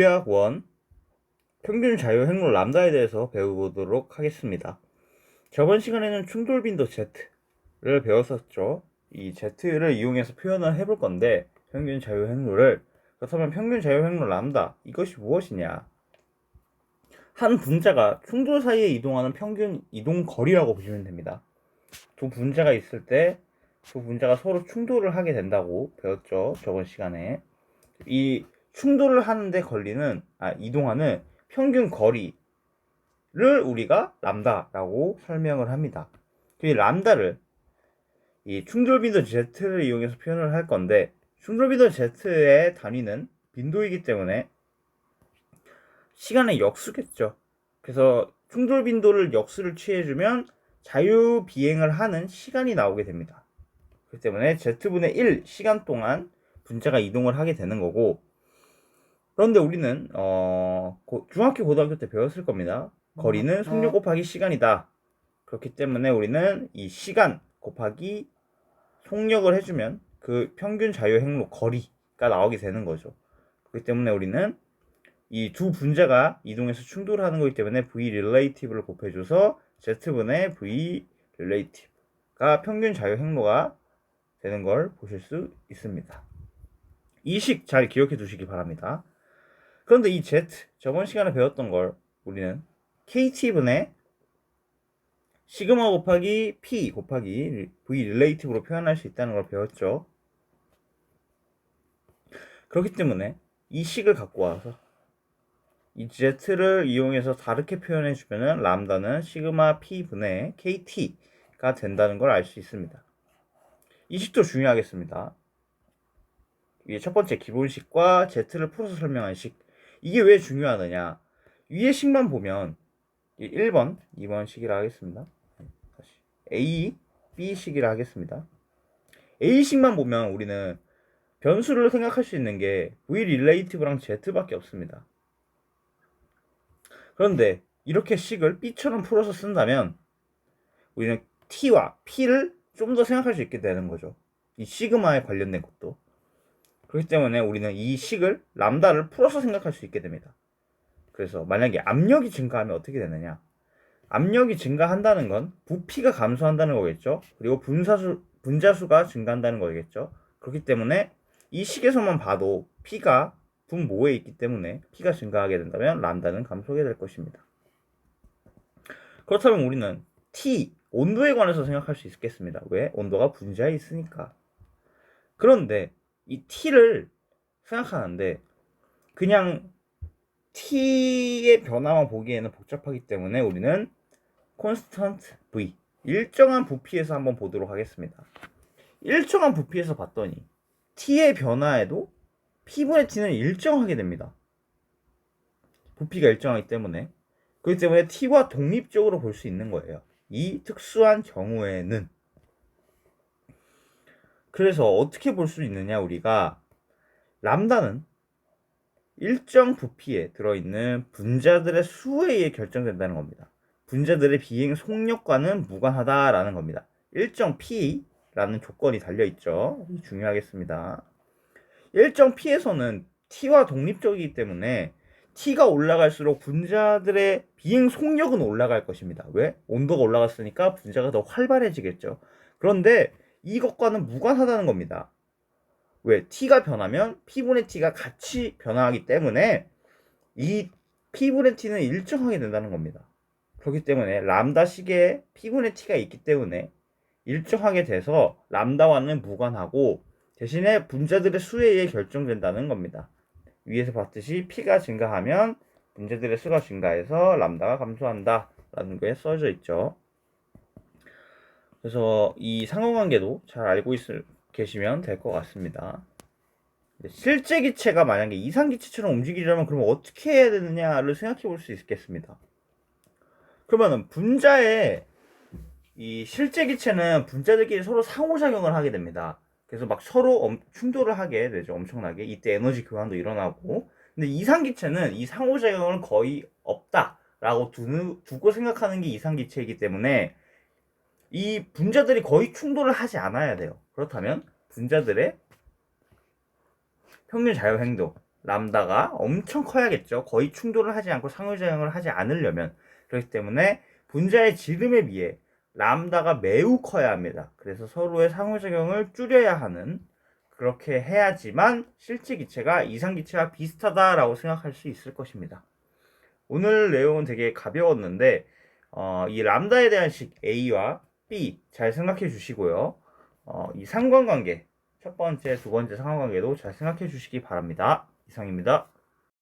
유약 원 평균 자유 행로 람다에 대해서 배워보도록 하겠습니다. 저번 시간에는 충돌 빈도 Z를 배웠었죠. 이 Z를 이용해서 표현을 해볼 건데 평균 자유 행로를 그렇다면 평균 자유 행로 람다 이것이 무엇이냐? 한 분자가 충돌 사이에 이동하는 평균 이동 거리라고 보시면 됩니다. 두 분자가 있을 때 두 분자가 서로 충돌을 하게 된다고 배웠죠. 저번 시간에 이 충돌을 하는데 걸리는 아 이동하는 평균 거리를 우리가 람다라고 설명을 합니다. 이 람다를 이 충돌 빈도 Z를 이용해서 표현을 할 건데 충돌 빈도 Z의 단위는 빈도이기 때문에 시간의 역수겠죠. 그래서 충돌 빈도를 역수를 취해주면 자유 비행을 하는 시간이 나오게 됩니다. 그렇기 때문에 Z분의 1 시간 동안 분자가 이동을 하게 되는 거고 그런데 우리는 어, 고- 중학교 고등학교 때 배웠을 겁니다. 거리는 속력 곱하기 시간이다. 그렇기 때문에 우리는 이 시간 곱하기 속력을 해주면 그 평균 자유 행로 거리가 나오게 되는 거죠. 그렇기 때문에 우리는 이 두 분자가 이동해서 충돌하는 거기 때문에 v relative를 곱해줘서 z분의 v relative가 평균 자유 행로가 되는 걸 보실 수 있습니다. 이 식 잘 기억해 두시기 바랍니다. 그런데 이 z 저번 시간에 배웠던 걸 우리는 kt분의 시그마 곱하기 p 곱하기 v relative로 표현할 수 있다는 걸 배웠죠. 그렇기 때문에 이 식을 갖고 와서 이 z를 이용해서 다르게 표현해 주면은 람다는 시그마 p 분의 kt가 된다는 걸 알 수 있습니다. 이 식도 중요하겠습니다. 이게 첫 번째 기본식과 z를 풀어서 설명한 식. 이게 왜 중요하느냐? 위에 식만 보면 1번, 2번 식이라 하겠습니다. 다시 A, B 식이라 하겠습니다. A 식만 보면 우리는 변수를 생각할 수 있는 게 V relative랑 Z밖에 없습니다. 그런데 이렇게 식을 B처럼 풀어서 쓴다면 우리는 T와 P를 좀 더 생각할 수 있게 되는 거죠. 이 시그마에 관련된 것도. 그렇기 때문에 우리는 이 식을 람다를 풀어서 생각할 수 있게 됩니다. 그래서 만약에 압력이 증가하면 어떻게 되느냐? 압력이 증가한다는 건 부피가 감소한다는 거겠죠. 그리고 분사수 분자수가 증가한다는 거겠죠. 그렇기 때문에 이 식에서만 봐도 P가 분모에 있기 때문에 P가 증가하게 된다면 람다는 감소하게 될 것입니다. 그렇다면 우리는 T 온도에 관해서 생각할 수 있겠습니다. 왜? 온도가 분자에 있으니까. 그런데 이 T를 생각하는데 그냥 T의 변화만 보기에는 복잡하기 때문에 우리는 constant V 일정한 부피에서 한번 보도록 하겠습니다. 일정한 부피에서 봤더니 T의 변화에도 P분의 T는 일정하게 됩니다. 부피가 일정하기 때문에 그렇기 때문에 T와 독립적으로 볼 수 있는 거예요. 이 특수한 경우에는 그래서 어떻게 볼 수 있느냐 우리가 람다는 일정 부피에 들어있는 분자들의 수에 의해 결정된다는 겁니다. 분자들의 비행 속력과는 무관하다라는 겁니다. 일정 P라는 조건이 달려있죠. 중요하겠습니다. 일정 P에서는 T와 독립적이기 때문에 T가 올라갈수록 분자들의 비행 속력은 올라갈 것입니다. 왜? 온도가 올라갔으니까 분자가 더 활발해지겠죠. 그런데 이것과는 무관하다는 겁니다. 왜? T가 변하면 P분의 T가 같이 변화하기 때문에 이 P분의 T는 일정하게 된다는 겁니다. 그렇기 때문에 람다식에 P분의 T가 있기 때문에 일정하게 돼서 람다와는 무관하고 대신에 분자들의 수에 의해 결정된다는 겁니다. 위에서 봤듯이 P가 증가하면 분자들의 수가 증가해서 람다가 감소한다 라는 게 써져 있죠. 그래서 이 상호관계도 잘 알고 있을, 계시면 될 것 같습니다. 실제 기체가 만약에 이상 기체처럼 움직이려면 그러면 어떻게 해야 되느냐를 생각해 볼 수 있겠습니다. 그러면은 분자의 이 실제 기체는 분자들끼리 서로 상호작용을 하게 됩니다. 그래서 막 서로 엄- 충돌을 하게 되죠. 엄청나게. 이때 에너지 교환도 일어나고. 근데 이상 기체는 이 상호작용을 거의 없다라고 두, 두고 생각하는 게 이상 기체이기 때문에 이 분자들이 거의 충돌을 하지 않아야 돼요. 그렇다면 분자들의 평균 자유 행동 람다가 엄청 커야겠죠. 거의 충돌을 하지 않고 상호작용을 하지 않으려면 그렇기 때문에 분자의 지름에 비해 람다가 매우 커야 합니다. 그래서 서로의 상호작용을 줄여야 하는 그렇게 해야지만 실제 기체가 이상 기체와 비슷하다라고 생각할 수 있을 것입니다. 오늘 내용은 되게 가벼웠는데 어, 이 람다에 대한 식 A와 B 잘 생각해 주시고요. 어, 이 상관관계 첫 번째, 두 번째 상관관계도 잘 생각해 주시기 바랍니다. 이상입니다.